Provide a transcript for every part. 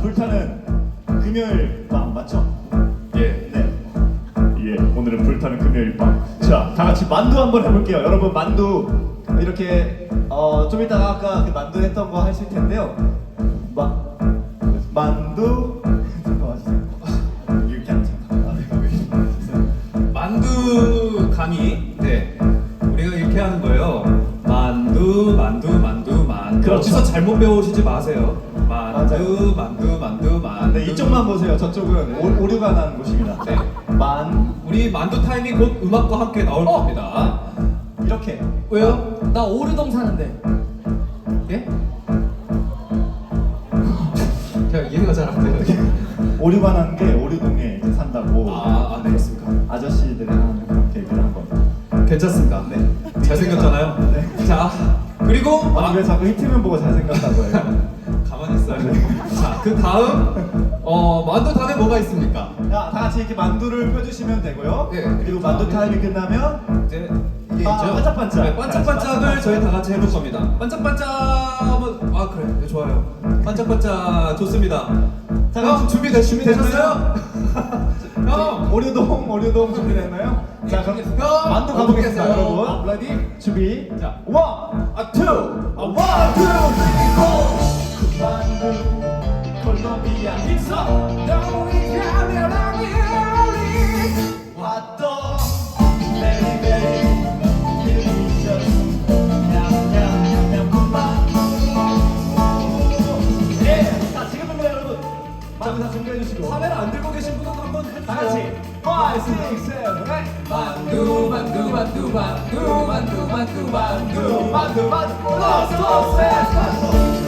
불타는 금요일 밤 맞죠? 예. 네. 예, 오늘은 불타는 금요일 밤. 자, 다 같이 만두 한번 해볼게요. 여러분 만두 이렇게 어, 좀 이따가 아까 그 만두 했던 거 하실 텐데요. 마, 만두 이렇게. 아, 네. 만두 강의. 네. 우리가 이렇게 하는 거예요. 만두, 만두, 만두, 만두. 그렇죠. 여기서 잘못 배우시지 마세요. 만두, 맞아요. 만두. 네, 이쪽만 보세요. 저쪽은 오, 오류가 난 곳입니다. 네. 만 우리 만두 타임이 곧 음악과 함께 나올 어! 겁니다. 이렇게. 왜요? 나 오르동 사는데. 예? 제가 이해가 잘 안 돼요. 오류가 난 게 오류동에 이제 산다고. 아, 아, 네, 그렇습니까? 아저씨들이 하는 그렇게 얘기를 한 겁니다. 괜찮습니다. 네. 잘생겼잖아요. 네. 자, 그리고 아니 왜 자꾸 히트맨 보고 잘생겼다고 해요? 있어요. 자, 그 다음 어 만두 다음에 뭐가 있습니까? 야, 다 같이 이렇게 만두를 펴주시면 되고요. 예, 그리고 그 만두 타임이 끝나면 이제 이게 아, 있죠. 반짝반짝. 네, 반짝반짝을 반짝반짝. 저희 다 같이 해볼 겁니다. 반짝반짝은 아 그래, 네, 좋아요. 반짝반짝 좋습니다. 자, 형 그럼 준비되 준비되셨어요? 형, 어, 오류동 오류동 준비됐나요? 자 그럼 형, 만두 가보겠습니다 여러분. 레디 준비. 자. 원, 아 투, 아 원, 투, 쓰리, 포. 만두 콜롬비아 예! 여러분 만두 다 준비해 주시고 카메라 안 들고 계신 분은 한번. 다 같이 5, 6, 7, 8 만두 만두 만두 만두 만두 만두 만두 만두 만두 예! 자한 번더 만두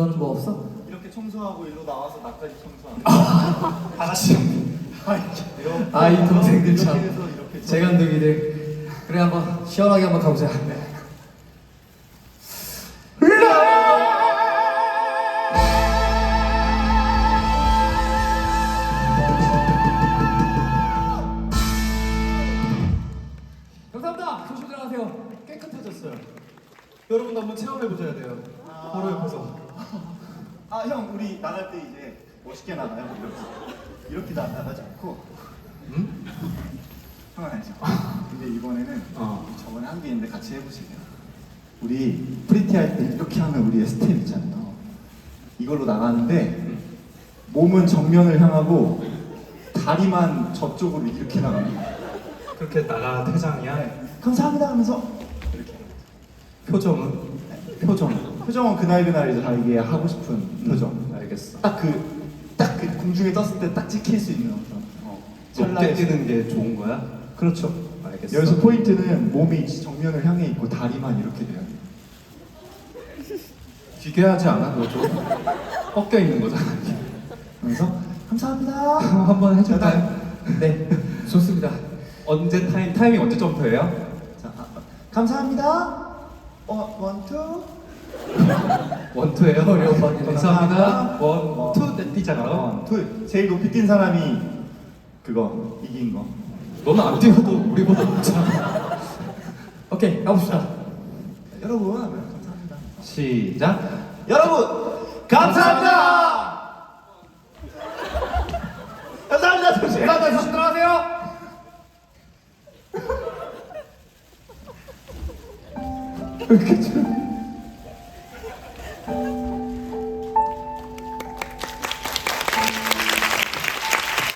너, 너는 뭐 없어? 이렇게 청소하고 일로 나와서 나까지 청소하는 다 같이 이렇게 아, 이 동생들 참. 이렇게 해서 이렇게 재간둥이들 그래 한번 시원하게 한번 가보자 감사합니다 조심 들어가세요 깨끗해졌어요. 여러분도 한번 체험해 보셔야 돼요. 바로 옆에서. 아 형 우리 나갈 때 이제 멋있게 나가요 이렇게 이렇게 나, 나가지 않고 응? 형은 알죠 근데 이번에는 어. 저번에 한 게 있는데 같이 해보실래요 우리 프리티 할 때 이렇게 하는 우리의 스텝 있잖아요 이걸로 나가는데 몸은 정면을 향하고 다리만 저쪽으로 이렇게 나갑니다 그렇게 나가 퇴장이야. 네. 감사합니다 하면서 이렇게 표정은 표정. 표정은 그날 그날 이제 자기의 하고 싶은 표정 알겠어. 딱그딱그 공중에 떴을 때 딱 찍힐 수 있는 어떤 어, 찰나의 뛰는 게 좋은 거야? 그렇죠. 알겠어. 여기서 포인트는 몸이 정면을 향해 있고 다리만 이렇게 돼요. 기괴하지 않아? 그거 좀? 꺾여 있는 거잖아요. 그래서 감사합니다. 한번 해줄까요? 네. 좋습니다. 언제 타임 타이밍 언제부터예요? 자, 아, 아, 감사합니다. 어, 원, 투. 원투예요. 어려운 방이네. 감사합니다. 원투 네, 뛰잖아. 원, 투. 제일 높이 뛴 사람이 그거 이긴 거. 너는 안 뛰어도 우리보다 높잖아. 오케이 가봅시다. 여러분, 감사합니다. 시작. 여러분, 감사합니다. 감사합니다. 조심. 감사합니다. 조심 들어가세요. 이렇게 좀.